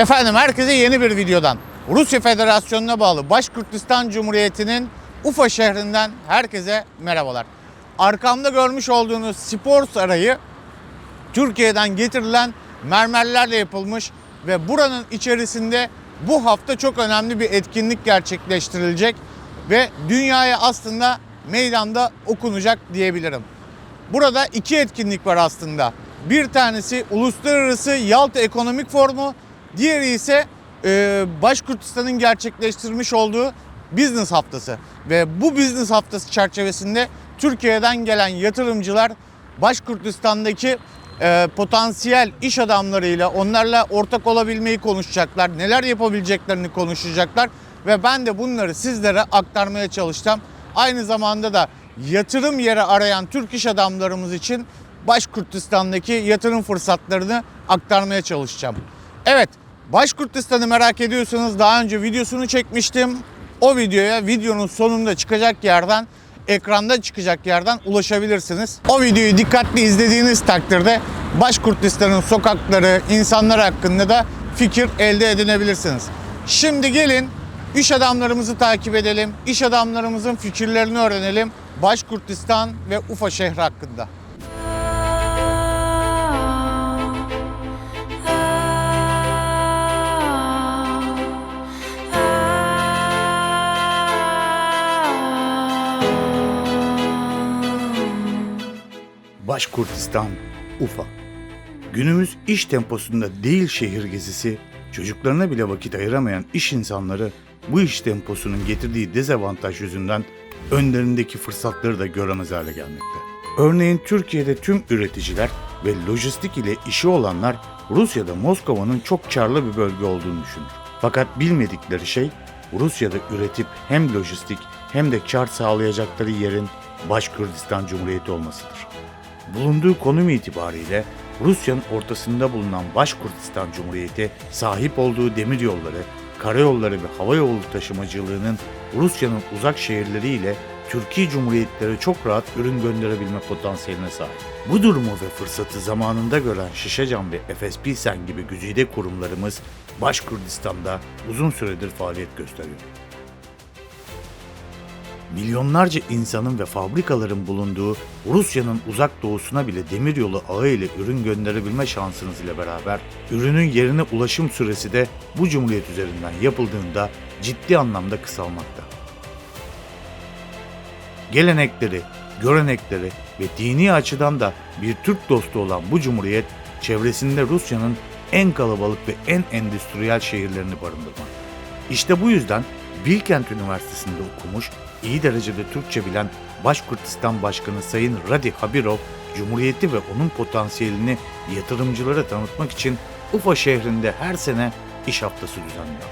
Efendim herkese yeni bir videodan Rusya Federasyonu'na bağlı Başkürtistan Cumhuriyeti'nin Ufa şehrinden herkese merhabalar. Arkamda görmüş olduğunuz spor sarayı Türkiye'den getirilen mermerlerle yapılmış ve buranın içerisinde bu hafta çok önemli bir etkinlik gerçekleştirilecek ve dünyaya aslında meydanda okunacak diyebilirim. Burada iki etkinlik var aslında. Bir tanesi Uluslararası Yalta Ekonomik Forumu, diğeri ise e, Başkurtistan'ın gerçekleştirmiş olduğu Business Haftası. Ve bu Business Haftası çerçevesinde Türkiye'den gelen yatırımcılar Başkurtistan'daki e, potansiyel iş adamlarıyla onlarla ortak olabilmeyi konuşacaklar. Neler yapabileceklerini konuşacaklar ve ben de bunları sizlere aktarmaya çalışacağım. Aynı zamanda da yatırım yeri arayan Türk iş adamlarımız için Başkurtistan'daki yatırım fırsatlarını aktarmaya çalışacağım. Evet, Başkurtistan'ı merak ediyorsanız daha önce videosunu çekmiştim. O videoya videonun sonunda çıkacak yerden ekranda çıkacak yerden ulaşabilirsiniz. O videoyu dikkatli izlediğiniz takdirde Başkurtistan'ın sokakları, insanlar hakkında da fikir elde edinebilirsiniz. Şimdi gelin iş adamlarımızı takip edelim. İş adamlarımızın fikirlerini öğrenelim. Başkurtistan ve Ufa şehri hakkında. Başkurtistan, Ufa. Günümüz iş temposunda değil şehir gezisi, çocuklarına bile vakit ayıramayan iş insanları bu iş temposunun getirdiği dezavantaj yüzünden önlerindeki fırsatları da göremez hale gelmekte. Örneğin Türkiye'de tüm üreticiler ve lojistik ile işi olanlar Rusya'da Moskova'nın çok karlı bir bölge olduğunu düşünür. Fakat bilmedikleri şey Rusya'da üretip hem lojistik hem de kar sağlayacakları yerin Başkurdistan Cumhuriyeti olmasıdır. Bulunduğu konum itibariyle Rusya'nın ortasında bulunan Başkurdistan Cumhuriyeti sahip olduğu demiryolları, karayolları ve havayolu taşımacılığının Rusya'nın uzak şehirleriyle Türkiye Cumhuriyetleri çok rahat ürün gönderebilme potansiyeline sahip. Bu durumu ve fırsatı zamanında gören Şişecam ve Efes Pilsen gibi güzide kurumlarımız Başkurdistan'da uzun süredir faaliyet gösteriyor. Milyonlarca insanın ve fabrikaların bulunduğu Rusya'nın uzak doğusuna bile demiryolu ağı ile ürün gönderebilme şansınız ile beraber ürünün yerine ulaşım süresi de bu cumhuriyet üzerinden yapıldığında ciddi anlamda kısalmakta. Gelenekleri, görenekleri ve dini açıdan da bir Türk dostu olan bu cumhuriyet çevresinde Rusya'nın en kalabalık ve en endüstriyel şehirlerini barındırmakta. İşte bu yüzden Bilkent Üniversitesi'nde okumuş, iyi derecede Türkçe bilen Başkurtistan Başkanı Sayın Radi Habirov, Cumhuriyeti ve onun potansiyelini yatırımcılara tanıtmak için Ufa şehrinde her sene iş haftası düzenliyor.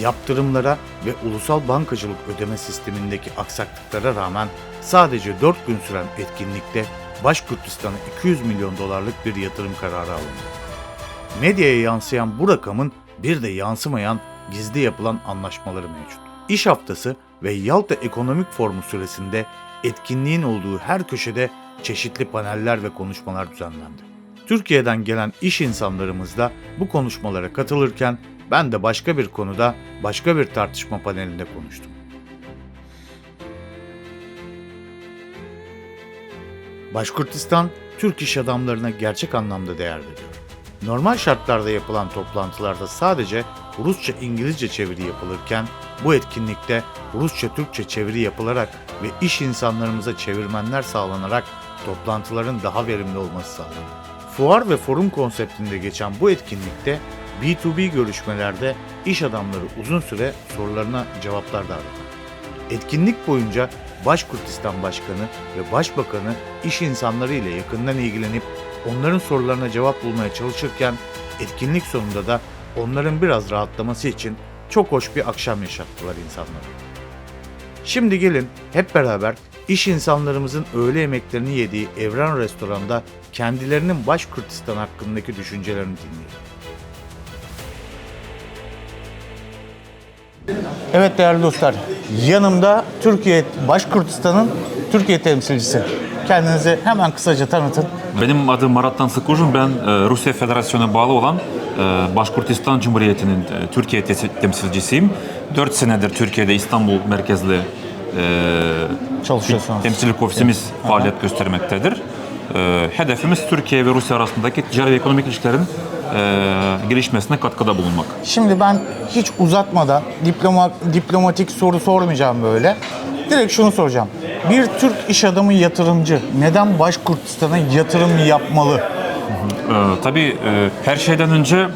Yaptırımlara ve ulusal bankacılık ödeme sistemindeki aksaklıklara rağmen sadece 4 gün süren etkinlikte Başkurtistan'a 200 milyon dolarlık bir yatırım kararı alındı. Medyaya yansıyan bu rakamın bir de yansımayan gizli yapılan anlaşmaları mevcut. İş haftası ve Yalta Ekonomik Forumu süresinde etkinliğin olduğu her köşede çeşitli paneller ve konuşmalar düzenlendi. Türkiye'den gelen iş insanlarımız da bu konuşmalara katılırken ben de başka bir konuda başka bir tartışma panelinde konuştum. Başkurtistan, Türk iş adamlarına gerçek anlamda değer veriyor. Normal şartlarda yapılan toplantılarda sadece Rusça İngilizce çeviri yapılırken bu etkinlikte Rusça Türkçe çeviri yapılarak ve iş insanlarımıza çevirmenler sağlanarak toplantıların daha verimli olması sağlandı. Fuar ve forum konseptinde geçen bu etkinlikte B2B görüşmelerde iş adamları uzun süre sorularına cevaplar da aradı. Etkinlik boyunca Başkurtistan Başkanı ve Başbakanı iş insanları ile yakından ilgilenip onların sorularına cevap bulmaya çalışırken etkinlik sonunda da onların biraz rahatlaması için çok hoş bir akşam yaşattılar insanlara. Şimdi gelin hep beraber iş insanlarımızın öğle yemeklerini yediği Evren Restoran'da kendilerinin Başkurtistan hakkındaki düşüncelerini dinleyelim. Evet değerli dostlar, Yanımda Türkiye Başkurtistan'ın Türkiye temsilcisi. Kendinizi hemen kısaca tanıtın. Benim adım Marattan Sıkujun. Ben e, Rusya Federasyonu'na bağlı olan e, Başkurtistan Cumhuriyeti'nin e, Türkiye te- temsilcisiyim. 4 senedir Türkiye'de İstanbul merkezli e, temsilcilik ofisimiz faaliyet göstermektedir. E, hedefimiz Türkiye ve Rusya arasındaki ticari ve ekonomik ilişkilerin e, gelişmesine katkıda bulunmak. Şimdi ben hiç uzatmadan diploma, diplomatik soru sormayacağım böyle. Direkt şunu soracağım. Bir Türk iş adamı yatırımcı neden Başkurtistan'a yatırım yapmalı? Ee, tabii e, her şeyden önce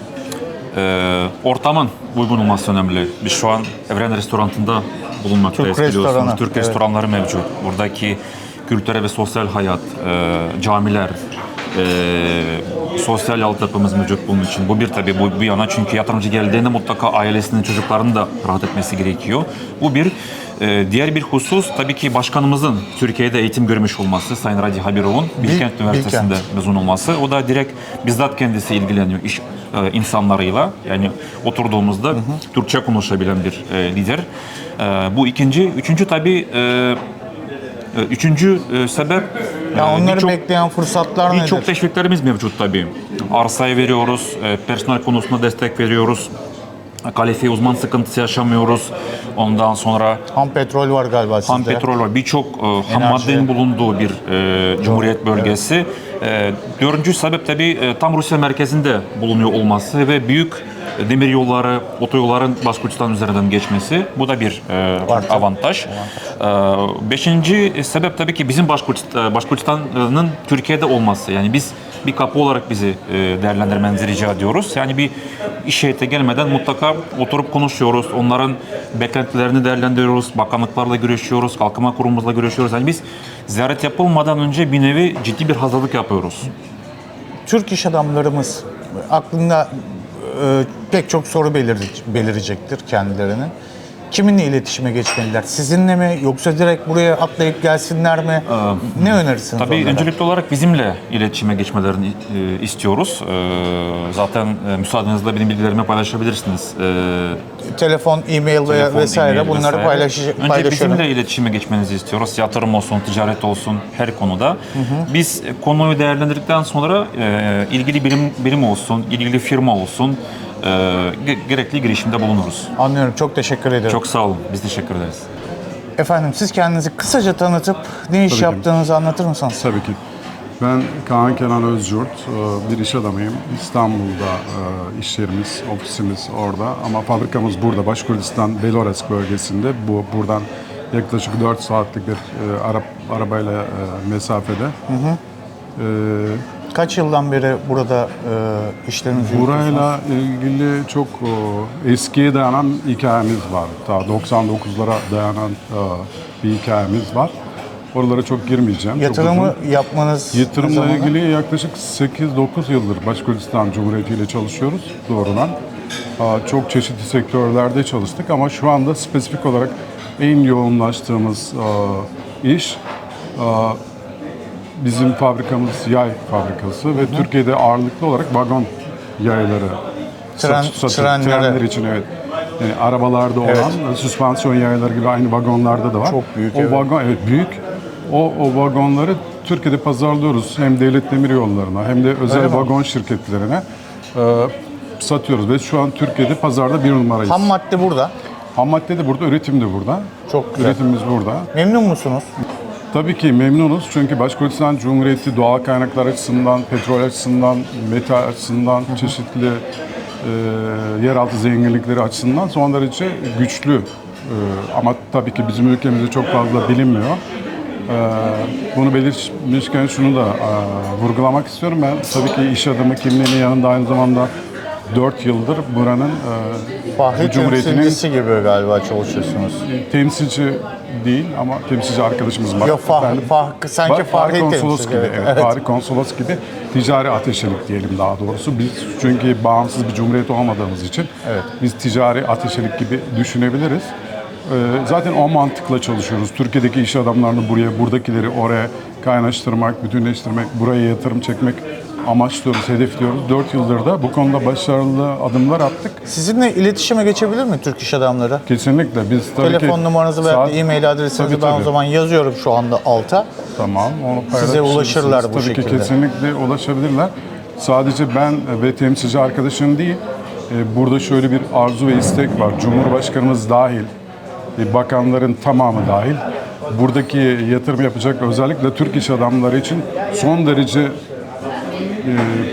e, ortamın uygun olması önemli. Biz şu an Evren Restoranı'nda bulunmaktayız Türk biliyorsunuz. restoranı, Türk evet. restoranları mevcut. Buradaki kültürel ve sosyal hayat, e, camiler, e, sosyal altyapımız mevcut bunun için. Bu bir tabii bu bir yana çünkü yatırımcı geldiğinde mutlaka ailesinin çocuklarının da rahat etmesi gerekiyor. Bu bir. E, diğer bir husus tabii ki başkanımızın Türkiye'de eğitim görmüş olması Sayın Radi Habirov'un Bilkent Üniversitesi'nde Bilkent. mezun olması. O da direkt bizzat kendisi ilgileniyor iş e, insanlarıyla. Yani oturduğumuzda Türkçe konuşabilen bir e, lider. E, bu ikinci. Üçüncü tabii e, üçüncü e, sebep Ya onları birçok- bekleyen fırsatlar nedir? Birçok teşviklerimiz mevcut tabii. Arsayı veriyoruz, e, personel konusunda destek veriyoruz. Kalifiye uzman sıkıntısı yaşamıyoruz. Ondan sonra Ham petrol var galiba sizde. ham petrol var. Birçok e, ham maddenin bulunduğu bir e, cumhuriyet bölgesi. E, dördüncü sebep tabii e, tam Rusya merkezinde bulunuyor olması ve büyük e, demir yolları, otoyolların Başkurtistan üzerinden geçmesi. Bu da bir e, Artı. avantaj. E, beşinci sebep tabii ki bizim Başkurtistan, Başkurtistan'ın Türkiye'de olması. Yani biz bir kapı olarak bizi değerlendirmenizi rica ediyoruz. Yani bir iş heyete gelmeden mutlaka oturup konuşuyoruz. Onların beklentilerini değerlendiriyoruz. Bakanlıklarla görüşüyoruz. Kalkınma kurumumuzla görüşüyoruz. Yani biz ziyaret yapılmadan önce bir nevi ciddi bir hazırlık yapıyoruz. Türk iş adamlarımız aklında e, pek çok soru belir- belirecektir kendilerinin. Kiminle iletişime geçmeliler? Sizinle mi yoksa direkt buraya atlayıp gelsinler mi? ne önerirsiniz Tabii onlara? öncelikli olarak bizimle iletişime geçmelerini e, istiyoruz. E, zaten e, müsaadenizle benim bilgilerimi paylaşabilirsiniz. E, Telefon, e-mail telefon, vesaire e-mail bunları vesaire. paylaş Önce paylaşıyorum. bizimle iletişime geçmenizi istiyoruz. Yatırım olsun, ticaret olsun her konuda. Biz konuyu değerlendirdikten sonra e, ilgili birim birim olsun, ilgili firma olsun e, ge- gerekli girişimde bulunuruz. Anlıyorum. Çok teşekkür ederim. Çok sağ olun. Biz teşekkür ederiz. Efendim siz kendinizi kısaca tanıtıp ne iş Tabii ki. yaptığınızı anlatır mısınız? Tabii ki. Ben Kaan Kenan Özyurt, e, bir iş adamıyım. İstanbul'da e, iş yerimiz, ofisimiz orada ama fabrikamız burada, Başkurdistan, Beloresk bölgesinde. Bu buradan yaklaşık 4 saatlik bir e, ara, arabayla e, mesafede. E, Kaç yıldan beri burada e, işlerinizi burayla ilgili çok e, eskiye dayanan hikayemiz var. Ta 99'lara dayanan e, bir hikayemiz var. Oralara çok girmeyeceğim. Çok uzun. Yatırımı yapmanız ne Yatırımla ilgili yaklaşık 8-9 yıldır Başkurdistan Cumhuriyeti ile çalışıyoruz doğrudan. Aa, Çok çeşitli sektörlerde çalıştık ama şu anda spesifik olarak en yoğunlaştığımız aa, iş aa, bizim fabrikamız yay fabrikası ve Türkiye'de ağırlıklı olarak vagon yayları Tren- satış- trenlere. trenler için evet. Yani arabalarda olan süspansiyon yayları gibi aynı vagonlarda da var. Çok büyük, O evet. vagon evet büyük. O, o vagonları Türkiye'de pazarlıyoruz. Hem devlet demir yollarına hem de özel Öyle mi? vagon şirketlerine e, satıyoruz. Ve şu an Türkiye'de pazarda bir numarayız. Ham Ham, madde burada. madde de burada, üretim de burada. Çok güzel. Üretimimiz burada. Memnun musunuz? Tabii ki memnunuz çünkü Başkurdistan Cumhuriyeti doğal kaynaklar açısından, petrol açısından, metal açısından, çeşitli e, yeraltı zenginlikleri açısından son derece güçlü. E, ama tabii ki bizim ülkemizde çok fazla bilinmiyor. E, bunu belirtmişken şunu da e, vurgulamak istiyorum. Ben tabii ki iş adamı kimliğinin yanında aynı zamanda 4 yıldır buranın e, Fahri bu Cumhuriyetinin temsilcisi gibi galiba çalışıyorsunuz. temsilci değil ama temsilci arkadaşımız var. Yok, fah- Ben- fah- sanki Ba- fahri konsolos gibi. evet, Evet, evet. Fahri konsolos gibi ticari ateşelik diyelim daha doğrusu. Biz çünkü bağımsız bir cumhuriyet olmadığımız için biz ticari ateşelik gibi düşünebiliriz. Ee, zaten o mantıkla çalışıyoruz. Türkiye'deki iş adamlarını buraya, buradakileri oraya kaynaştırmak, bütünleştirmek, buraya yatırım çekmek amaçlıyoruz, hedefliyoruz. 4 yıldır da bu konuda başarılı adımlar attık. Sizinle iletişime geçebilir mi Türk iş adamları? Kesinlikle biz tabii ki... Telefon numaranızı veya saat- e-mail adresinizi Tabii, ben o tabii. zaman yazıyorum şu anda alta. Tamam, onu Size ulaşırlar bu Tabii şekilde. ki kesinlikle ulaşabilirler. Sadece ben ve temsilci arkadaşım değil, e, burada şöyle bir arzu ve istek var. Cumhurbaşkanımız dahil, e, bakanların tamamı dahil. Buradaki yatırım yapacak özellikle Türk iş adamları için son derece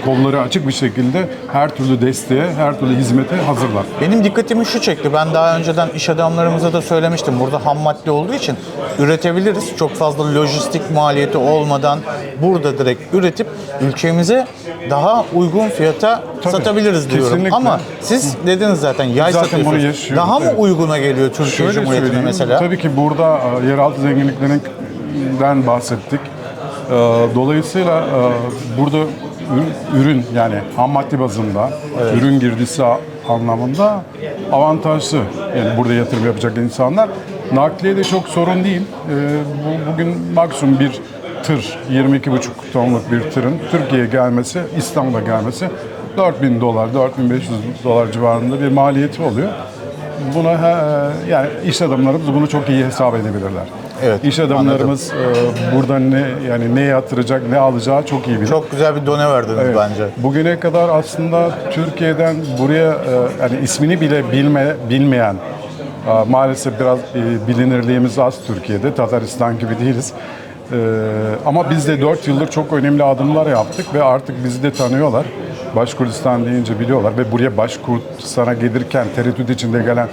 kolları açık bir şekilde her türlü desteğe, her türlü hizmete hazırlar. Benim dikkatimi şu çekti. Ben daha önceden iş adamlarımıza da söylemiştim. Burada ham madde olduğu için üretebiliriz. Çok fazla lojistik maliyeti olmadan burada direkt üretip ülkemize daha uygun fiyata Tabii, satabiliriz diyorum. kesinlikle. Ama siz dediniz zaten yay Zaten satıyorsunuz. Daha mı evet. uyguna geliyor Türkiye Şöyle Cumhuriyeti'ne mesela? Tabii ki burada e, yeraltı zenginliklerinden bahsettik. E, Dolayısıyla e, burada ürün yani ham madde bazında, ürün girdisi anlamında avantajlı. Yani burada yatırım yapacak insanlar. Nakliye de çok sorun değil. E, bu- Bugün maksimum bir tır, 22,5 tonluk bir tırın Türkiye'ye gelmesi, İstanbul'a gelmesi 4000 dolar, 4500 dolar civarında bir maliyeti oluyor. Buna yani iş adamlarımız bunu çok iyi hesap edebilirler. Evet, İş adamlarımız e, burada ne yani ne yatıracak, ne alacağı çok iyi bilir. Çok güzel bir done verdiniz Evet. bence. Bugüne kadar aslında Türkiye'den buraya e, yani ismini bile bilme bilmeyen e, maalesef biraz e, bilinirliğimiz az Türkiye'de. Tataristan gibi değiliz. E, ama biz de 4 yıldır çok önemli adımlar yaptık ve artık bizi de tanıyorlar. Başkurdistan deyince biliyorlar ve buraya Başkurdistan'a gelirken tereddüt içinde gelen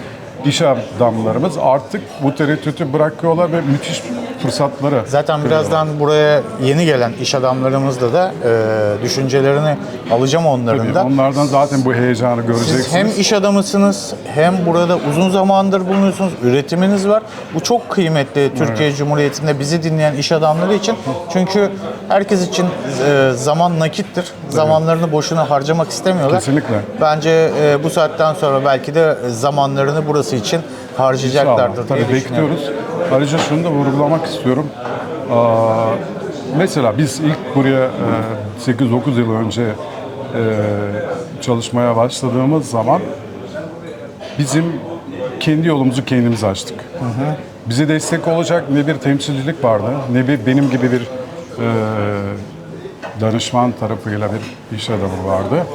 iş adamlarımız artık bu tereddütü bırakıyorlar ve müthiş fırsatları Zaten birazdan buraya yeni gelen iş adamlarımızla da e, düşüncelerini alacağım onların Tabii, da. Onlardan zaten bu heyecanı göreceksiniz. Siz hem iş adamısınız hem burada uzun zamandır bulunuyorsunuz. Üretiminiz var. Bu çok kıymetli Türkiye Cumhuriyeti'nde bizi dinleyen iş adamları için. Çünkü herkes için e, zaman nakittir. Zamanlarını boşuna harcamak istemiyorlar. Kesinlikle. Bence e, bu saatten sonra belki de zamanlarını burası için harcayacaklardır diye Tabii düşünüyorum. bekliyoruz. Ayrıca şunu da vurgulamak istiyorum. Aa, mesela biz ilk buraya e, 8-9 yıl önce e, çalışmaya başladığımız zaman bizim kendi yolumuzu kendimiz açtık. Bize destek olacak ne bir temsilcilik vardı, ne bir benim gibi bir e, danışman tarafıyla bir iş adamı vardı.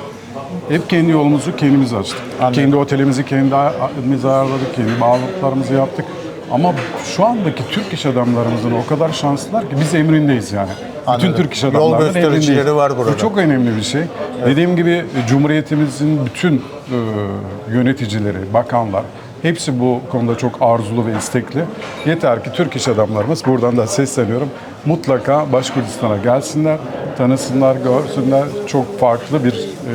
Hep kendi yolumuzu kendimiz açtık. Kendi otelimizi kendimiz ayarladık, kendi bağlılıklarımızı yaptık. Ama şu andaki Türk iş adamlarımızın o kadar şanslılar ki biz emrindeyiz yani. Anladım. Bütün Türk iş Yol adamlarının göstericileri emrindeyiz. var burada. Bu çok önemli bir şey. Dediğim gibi e, Cumhuriyetimizin bütün e, yöneticileri, bakanlar hepsi bu konuda çok arzulu ve istekli. Yeter ki Türk iş adamlarımız buradan da sesleniyorum. Mutlaka Başkurdistan'a gelsinler, tanısınlar, görsünler. Çok farklı bir e,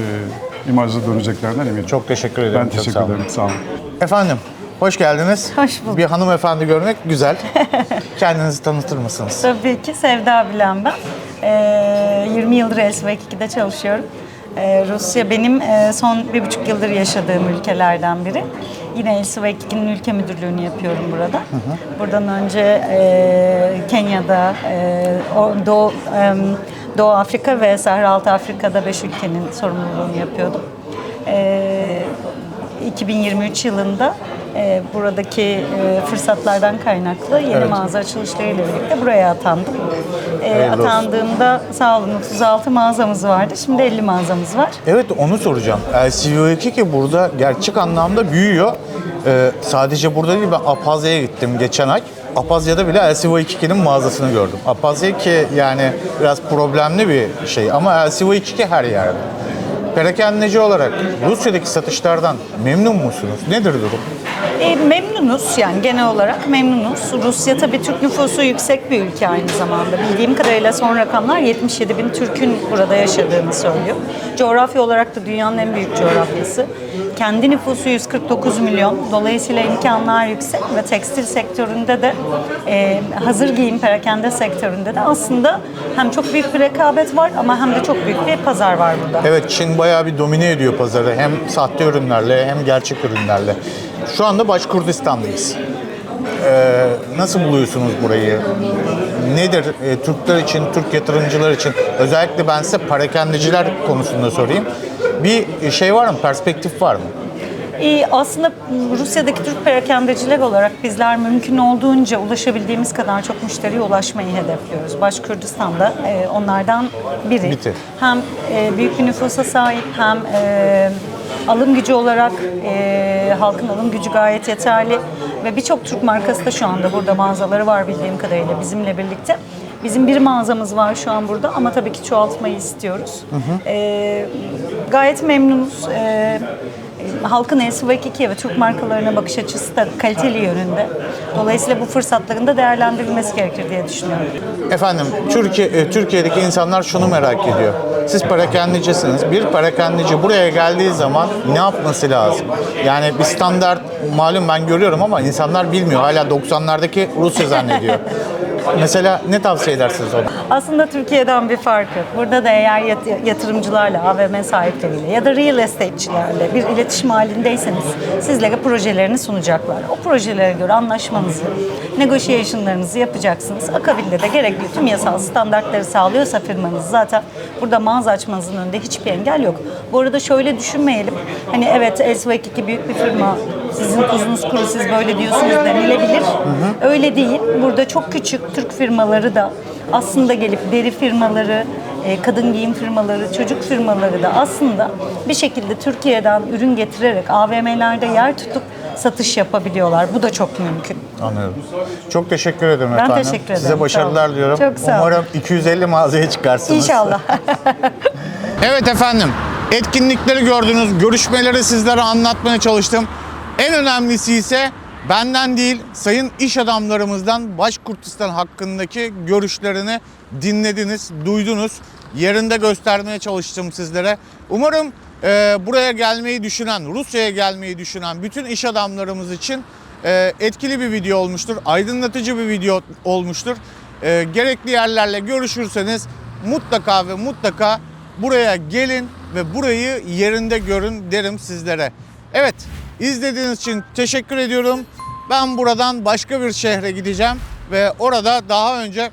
imajla döneceklerinden eminim. Çok teşekkür ederim. ben teşekkür ederim. Sağ olun. Efendim, hoş geldiniz. Hoş bulduk. Bir hanımefendi görmek güzel. Kendinizi tanıtır mısınız? Tabii ki Sevda Bilen ben. Ee, 20 yıldır LSV2'de çalışıyorum. Ee, Rusya benim e, son bir buçuk yıldır yaşadığım ülkelerden biri. Yine LSV2'nin ülke müdürlüğünü yapıyorum burada. Buradan önce e, Kenya'da, e, o- Doğu, e, Doğu Afrika ve Sahra Altı Afrika'da 5 ülkenin sorumluluğunu yapıyordum. Ee, 2023 yılında e, buradaki e, fırsatlardan kaynaklı yeni mağaza açılışlarıyla birlikte buraya atandım. E, atandığımda sağ olun 36 mağazamız vardı. Şimdi 50 mağazamız var. Evet onu soracağım. LCV2 ki burada gerçek anlamda büyüyor. Ee, sadece burada değil ben Apazya'ya gittim geçen ay. Apazya'da bile LCV2'nin mağazasını gördüm. Apazya ki yani biraz problemli bir şey ama LCV2 her yerde. Perakendeci olarak Rusya'daki satışlardan memnun musunuz? Nedir durum? E, memnunuz yani genel olarak memnunuz. Rusya tabii Türk nüfusu yüksek bir ülke aynı zamanda. Bildiğim kadarıyla son rakamlar 77 bin Türk'ün burada yaşadığını söylüyor. Coğrafya olarak da dünyanın en büyük coğrafyası. Kendi nüfusu 149 milyon. Dolayısıyla imkanlar yüksek ve tekstil sektöründe de e, hazır giyim perakende sektöründe de aslında hem çok büyük bir rekabet var ama hem de çok büyük bir pazar var burada. Evet Çin bayağı bir domine ediyor pazarı. Hem sahte ürünlerle hem gerçek ürünlerle. Şu anda Başkurdistan'dayız. e, nasıl buluyorsunuz burayı? Nedir e, Türkler için, Türk yatırımcılar için? Özellikle ben size parakendeciler konusunda sorayım. Bir şey var mı? Perspektif var mı? İyi, aslında Rusya'daki Türk perakendeciler olarak bizler mümkün olduğunca ulaşabildiğimiz kadar çok müşteriye ulaşmayı hedefliyoruz. Başkürdistan'da e, onlardan biri. Bitir. Hem e, büyük bir nüfusa sahip hem e, alım gücü olarak e, halkın alım gücü gayet yeterli ve birçok Türk markası da şu anda burada mağazaları var bildiğim kadarıyla bizimle birlikte. Bizim bir mağazamız var şu an burada ama tabii ki çoğaltmayı istiyoruz. E, gayet memnunuz. E, halkın LCV2 ve Türk markalarına bakış açısı da kaliteli yönünde. Dolayısıyla bu fırsatların da değerlendirilmesi gerekir diye düşünüyorum. Efendim Türkiye e, Türkiye'deki insanlar şunu merak ediyor. Siz parakendicisiniz. Bir parakendici buraya geldiği zaman ne yapması lazım? Yani bir standart malum ben görüyorum ama insanlar bilmiyor. Hala 90'lardaki Rusya zannediyor. Mesela ne tavsiye edersiniz ona? Aslında Türkiye'den bir farkı. Burada da eğer yat- yatırımcılarla, AVM sahipleriyle ya da real estate'çilerle bir iletişim halindeyseniz sizlere projelerini sunacaklar. O projelere göre anlaşmanızı, negotiation'larınızı yapacaksınız. Akabinde de gerekli tüm yasal standartları sağlıyorsa firmanız zaten burada mağaza açmanızın önünde hiçbir engel yok. Bu arada şöyle düşünmeyelim. Hani evet LSV2 büyük bir firma. Sizin kuzunuz kuru siz böyle diyorsunuz denilebilir. Öyle değil. Burada çok küçük Türk firmaları da aslında gelip deri firmaları, e, kadın giyim firmaları, çocuk firmaları da aslında bir şekilde Türkiye'den ürün getirerek AVM'lerde yer tutup satış yapabiliyorlar. Bu da çok mümkün. Anlıyorum. Çok teşekkür ederim Ben efendim. teşekkür ederim. Size başarılar diliyorum. Çok sağ olun. Umarım 250 mağazaya çıkarsınız. İnşallah. Evet efendim, etkinlikleri gördünüz, görüşmeleri sizlere anlatmaya çalıştım. En önemlisi ise benden değil, sayın iş adamlarımızdan Başkurtistan hakkındaki görüşlerini dinlediniz, duydunuz. Yerinde göstermeye çalıştım sizlere. Umarım e, buraya gelmeyi düşünen, Rusya'ya gelmeyi düşünen bütün iş adamlarımız için e, etkili bir video olmuştur, aydınlatıcı bir video olmuştur. E, gerekli yerlerle görüşürseniz mutlaka ve mutlaka buraya gelin ve burayı yerinde görün derim sizlere. Evet, izlediğiniz için teşekkür ediyorum. Ben buradan başka bir şehre gideceğim ve orada daha önce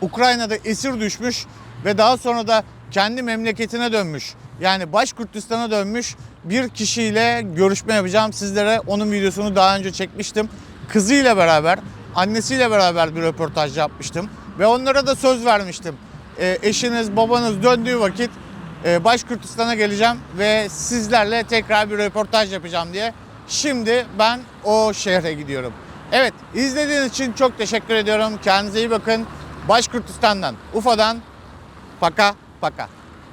Ukrayna'da esir düşmüş ve daha sonra da kendi memleketine dönmüş. Yani Başkurtistan'a dönmüş bir kişiyle görüşme yapacağım. Sizlere onun videosunu daha önce çekmiştim. Kızıyla beraber, annesiyle beraber bir röportaj yapmıştım. Ve onlara da söz vermiştim. Ee, eşiniz, babanız döndüğü vakit e, Başkurtistan'a geleceğim ve sizlerle tekrar bir röportaj yapacağım diye. Şimdi ben o şehre gidiyorum. Evet, izlediğiniz için çok teşekkür ediyorum. Kendinize iyi bakın. Başkurtistan'dan, Ufa'dan, paka paka.